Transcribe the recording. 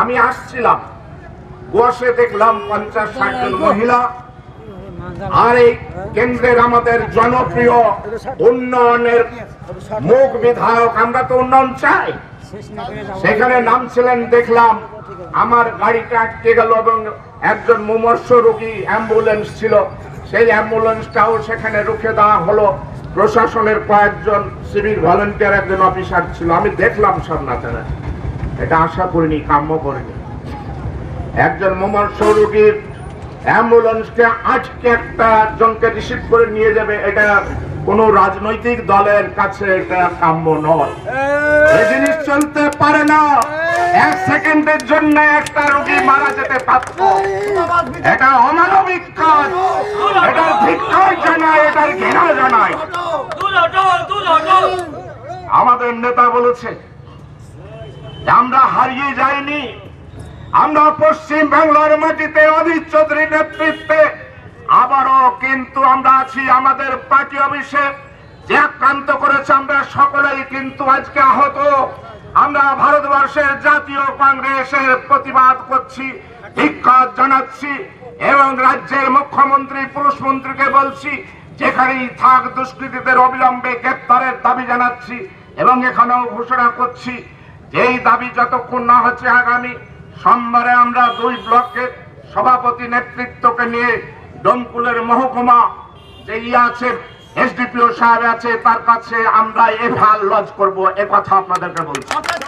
আমি আসছিলাম। বসে দেখলাম পঞ্চাশ ষাট জন মহিলা। আর এই কেন্দ্রের আমাদের জনপ্রিয় উন্নয়নের মুখ বিধায়ক আমরা তো উন্নয়ন চাই। সেখানে নামছিলেন দেখলাম আমার গাড়িটা আটকে গেল এবং একজন মুমর্ষ রোগী অ্যাম্বুলেন্স ছিল। সেই অ্যাম্বুলেন্সটাও সেখানে রুখে দেওয়া হলো। প্রশাসনের কয়েকজন সিভিল ভলেন্টিয়ার একজন অফিসার ছিল। আমি দেখলাম সব নাচারা এটা আশা করিনি কাম্য করিনি। একজন মুমর্ষ রোগীর অ্যাম্বুলেন্সকে আজকে একটা জনকে রিসিভ করে নিয়ে যাবে এটা কোন রাজনৈতিক দলের কাছে এটা কাম্য নয়। এই জিনিস চলতে পারে না। এক সেকেন্ডের জন্য একটা রোগী মারা যেতে পারত এটা অমানবিক কাজ। এটা ধিক্কার জানায় এটার ঘৃণা জানায়। আমাদের নেতা বলেছে আমরা হারিয়ে যাইনি, আমরা পশ্চিম বাংলার মাটিতে অধীর চৌধুরীর নেতৃত্বে, আবারও কিন্তু আমরা আছি আমাদের পার্টি অফিসে। যে আক্রান্ত করেছে আমরা সকলেই কিন্তু আজকে আহত। আমরা ভারতবর্ষের জাতীয় কংগ্রেসের প্রতিবাদ করছি, ধিক্কার জানাচ্ছি এবং রাজ্যের মুখ্যমন্ত্রী, পুরুষ মন্ত্রীকে বলছি, যেখানেই থাক দুষ্কৃতীদের অবিলম্বে গ্রেপ্তারের দাবি জানাচ্ছি এবং এখানেও ঘোষণা করছি। এই দাবি যতক্ষণ না হচ্ছে আগামী, সোমবারে আমরা দুই ব্লকের সভাপতি নেতৃত্বকে নিয়ে ডমকুলের মহকুমা যে ইয়ে আছে এসডিপিও সাহেব আছে, তার কাছে আমরা এ ভালো লজ করব, এ কথা আপনাদেরকে বলছি।